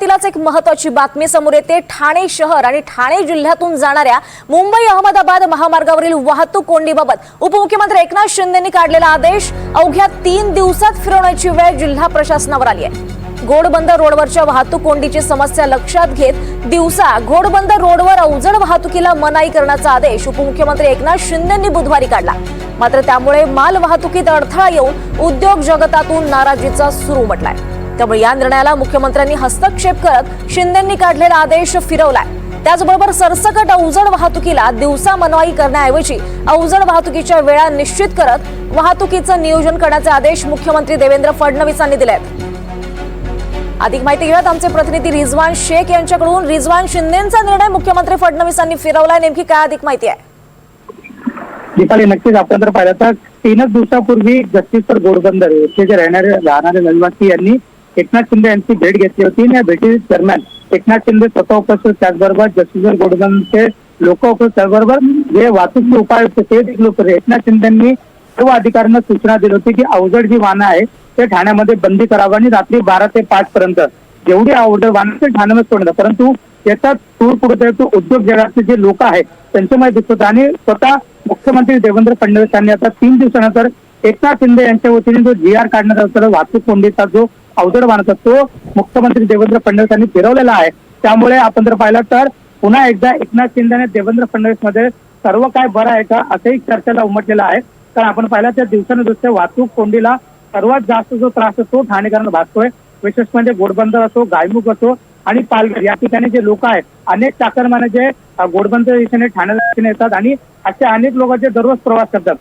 तिलाच एक महत्वाची बातमी समोर येते. ठाणे शहर आणि ठाणे जिल्ह्यातून जाणाऱ्या मुंबई अहमदाबाद महामार्गावरील वाहतूक कोंडीबाबत उपमुख्यमंत्री एकनाथ शिंदेंनी काढलेला आदेश अवघ्या तीन दिवसात फिरवण्याची वेळ जिल्हा प्रशासनावर आली आहे. घोडबंद रोडवरच्या वाहतूक कोंडीची समस्या लक्षात घेत दिवसा घोडबंद रोडवर अवजड वाहतुकीला मनाई करण्याचा आदेश उपमुख्यमंत्री एकनाथ शिंदेंनी बुधवारी काढला. मात्र त्यामुळे माल वाहतुकीत अडथळा येऊन उद्योग जगतातून नाराजीचा सुरू म्हटलाय त्यामुळे या निर्णयाला मुख्यमंत्र्यांनी हस्तक्षेप करत शिंदेंनी काढलेला आदेश फिरवलाय. त्याचबरोबर सरसकट अवजड वाहतुकीला दिवसा मनवाई करण्याऐवजी अवजड वाहतुकीच्या वेळा निश्चित करत वाहतुकीचं नियोजन करण्याचे आदेश मुख्यमंत्री देवेंद्र फडणवीसांनी दिले अधिक माहिती घेऊयात आमचे प्रतिनिधी रिजवान शेख यांच्याकडून. रिजवान शिंदेचा निर्णय मुख्यमंत्री फडणवीसांनी फिरवलाय नेमकी काय अधिक माहिती आहे? दीपाली नक्कीच आपण जर पाहिलं तर तीनच दिवसापूर्वी जस्टिसर गोडबंदर येथे जे राहणारे राहणारे रहिवासी यांनी एकनाथ शिंदे यांची भेट घेतली होती. आणि या भेटी दरम्यान एकनाथ शिंदे स्वतः उपस्थित त्याचबरोबर जस्टिसर घोडबंदरचे लोक उपस्थित त्याचबरोबर जे वाहतूक उपाय होते ते देखील होते. एकनाथ शिंदेंनी सर्व अधिकाऱ्यांना सूचना दिली होती की अवजड जी वाहनं आहे ते ठाण्यामध्ये बंदी करावं आणि रात्री बारा ते पाच पर्यंत जेवढी अवजड वाहनं ते ठाण्यामध्ये सोडणं परंतु याचा तूर पुढे तो उद्योग जगातले जे लोक आहेत त्यांच्यामध्ये दिसत होतं. आणि स्वतः मुख्यमंत्री देवेंद्र फडणवीस यांनी आता तीन दिवसानंतर एकनाथ शिंदे यांच्या वतीने जो जी आर काढण्यात आला वाहतूक कोंडीचा जो अवजड मानत तो मुख्यमंत्री देवेंद्र फडणवीस यांनी फिरवलेला आहे. त्यामुळे आपण जर पाहिलं तर पुन्हा एकदा एकनाथ शिंदे आणि देवेंद्र फडणवीसमध्ये सर्व काय बरं आहे का असंही चर्चेला उमटलेलं आहे. कारण आपण पाहिलं त्या दिवसानुदिवस वाहतूक कोंडीला सर्वात जास्त जो त्रास असतो ठाणेकरांना भासतोय. विशेष म्हणजे घोडबंदर असो गायमुख असो आणि पालघर या ठिकाणी जे लोक आहेत अनेक चाकरमाने जे अ, घोडबंदर दिशेने ठाण्याला दिशेने येतात आणि असे अनेक लोक जे दररोज प्रवास करतात.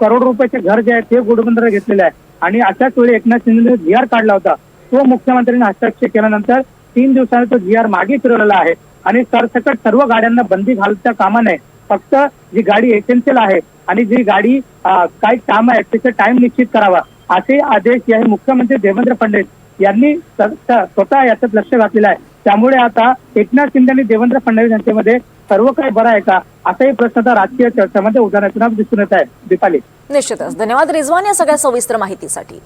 करोड रुपयाचे घर जे आहे ते घोडबंदर घेतलेले आहे. आणि अशाच वेळी एकनाथ शिंदे जी आर काढला होता. तो मुख्यमंत्र्यांनी हस्तक्षेप केल्यानंतर तीन दिवसाने तो जी आर मागे फिरवलेला आहे. आणि सरसकट सर्व गाड्यांना बंदी घालता कामा नये. फक्त जी गाडी एसेन्शियल आहे आणि जी गाडी काय काही काम आहे त्याचा टाइम निश्चित करावा. असे आदेश या मुख्यमंत्री देवेंद्र फडणवीस यांनी स्वतः याच्यात लक्ष घातलेलं आहे. त्यामुळे आता एकनाथ शिंदे आणि देवेंद्र फडणवीस यांच्यामध्ये सर्व काही बरं आहे का? असाही प्रश्न आता राजकीय चर्चेमध्ये उदाहरणार्थ दिसून येत आहे. दीपाली. निश्चितच. धन्यवाद रिजवान या सगळ्या सविस्तर माहितीसाठी.